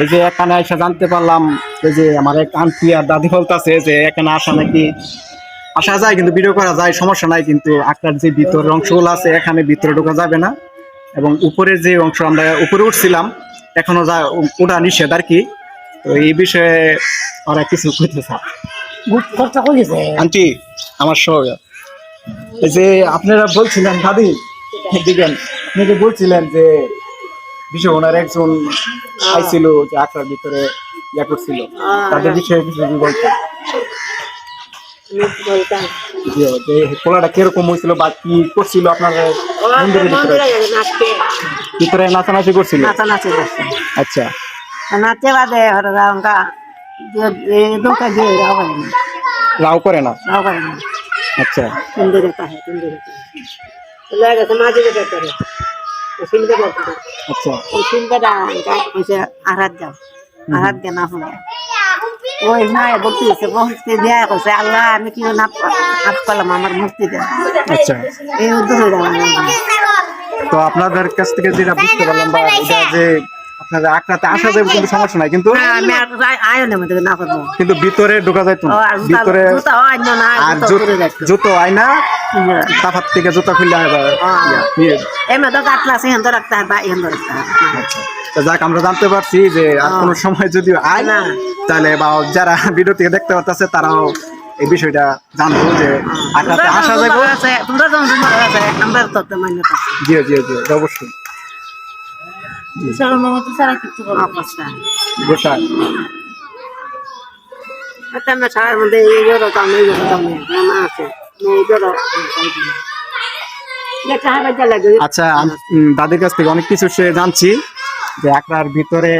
এই যে এখানে এসে জানতে পারলাম এই যে আমার এক আন্টি আর দাদি বলতেছে যে এখানে আসা নাকি আসা যায় কিন্তু ভিডিও করা যায় সমস্যা নাই কিন্তু আকার যে ভিতরের অংশগুলো আছে এখানে ভিতরে ঢোকা যাবে না। এবং উপরে যে অংশ আমরা উপরে উঠছিলাম এখনও যা ওটা নিষেধ আর কি। তো এই বিষয়ে ওরা কিছু করেছে আন্টি আমার সব এই যে আপনারা বলছিলেন দাদি দিবেন। আপনি যে বলছিলেন যে বিষয় ওনার একজন আইছিল যে আখড়ার ভিতরে ইয়া করছিল। তাদের বিষয়ে কিছু যদি বলতেন। যে যে খোলাটা কীরকম হয়েছিল বা কি করছিল আপনার মন্দিরের ভিতরে? ভিতরে নাচানাচি করছিল? নাচানাচি করছে। আচ্ছা। নাচতে বাদে হরদা অঙ্কা দোকা দিয়ে রাও করে না। রাও করে না? রাও করে না। আচ্ছা। তিনটে রেখা হয় তিনটে রেখা লেগে মাঝে যেতে বলতে আচ্ছা। ওই সিনকেটা হয়েছে আহাত যাও আহাত গে না হলে ওই বলতে হয়েছে দেয়া আল্লাহ আমি কি না হাত করলাম আমার দেয়া আচ্ছা। এই উদ্যোগ তো আপনাদের কাছ থেকে যেটা বুঝতে পারলাম বা এটা যে আপনাদের আখড়াতে আসা যাবে কিন্তু সমস্যা নাই কিন্তু আমি আর আয়নের মধ্যে না করব কিন্তু ভিতরে ঢোকা যাইতো না। ও, আর জুতা- না। তাফাত থেকে আবার ইয়ে। এমনি তো কাটলা রাখতে হয় বা এখান রাখতে হয়। যাক আমরা জানতে পারছি যে আর হ্যাঁ। কোনো সময় যদি আয় না। তাহলে বা যারা ভিডিও থেকে দেখতে পাচ্ছে তারাও এই বিষয়টা জানব যে যাবে আছে জি জি জি অবশ্যই। বিশাল মমতা ছাড়া কিছু করব অবস্থা আমরা সারার মধ্যে এই জোর কাম এই জোর কাম না আছে এই জোর দেখা হবে যা লাগে আচ্ছা দাদির কাছ থেকে অনেক কিছু সে জানছি যে আখড়ার ভিতরে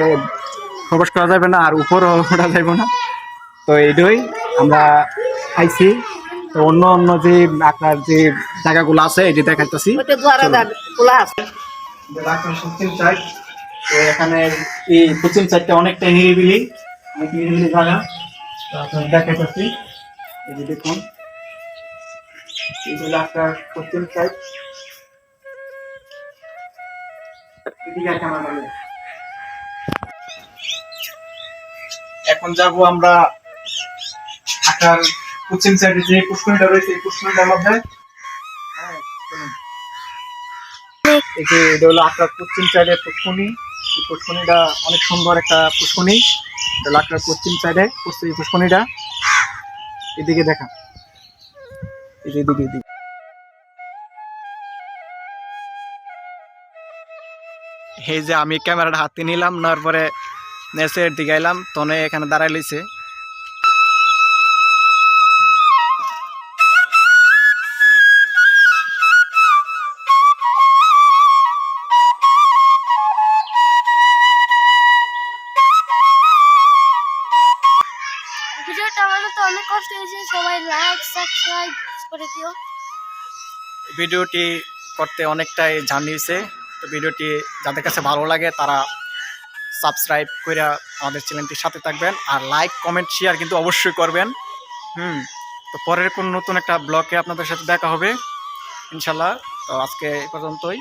প্রবেশ করা যাবে না আর উপরও ওঠা যাবে না। তো এইটাই আমরা আইছি। তো অন্য অন্য যে আপনার যে জায়গাগুলো আছে এটি দেখাইতেছি। তো এখানে এই পশ্চিম সাইডটা অনেকটা নিরিবিলি অনেক নিরিবিলি জায়গা। তো আপনার এই যে দেখুন, এই পশ্চিম সাইড। এখন যাব আমরা ঢাকার পশ্চিম সাইডে যে পুষ্করিটা রয়েছে, এই পুষ্করিটার মধ্যে। এই যে এটা হলো সাইডে এই অনেক সুন্দর একটা এটা হলো সাইডে এদিকে দেখা। এদিকে এদিকে। এই যে আমি ক্যামেরাটা হাতে নিলাম, নেওয়ার পরে নেসের দিকে এলাম তনে এখানে দাঁড়াই লইছে অনেক কষ্ট হয়েছে, সবাই লাইক সাবস্ক্রাইব করে দিও। ভিডিওটি করতে অনেকটাই জানিয়েছে তো ভিডিওটি যাদের কাছে ভালো লাগে তারা সাবস্ক্রাইব করে আমাদের চ্যানেলটির সাথে থাকবেন, আর লাইক কমেন্ট শেয়ার কিন্তু অবশ্যই করবেন। হুম, তো পরের কোন নতুন একটা ব্লগে আপনাদের সাথে দেখা হবে ইনশাল্লাহ তো আজকে এই পর্যন্তই।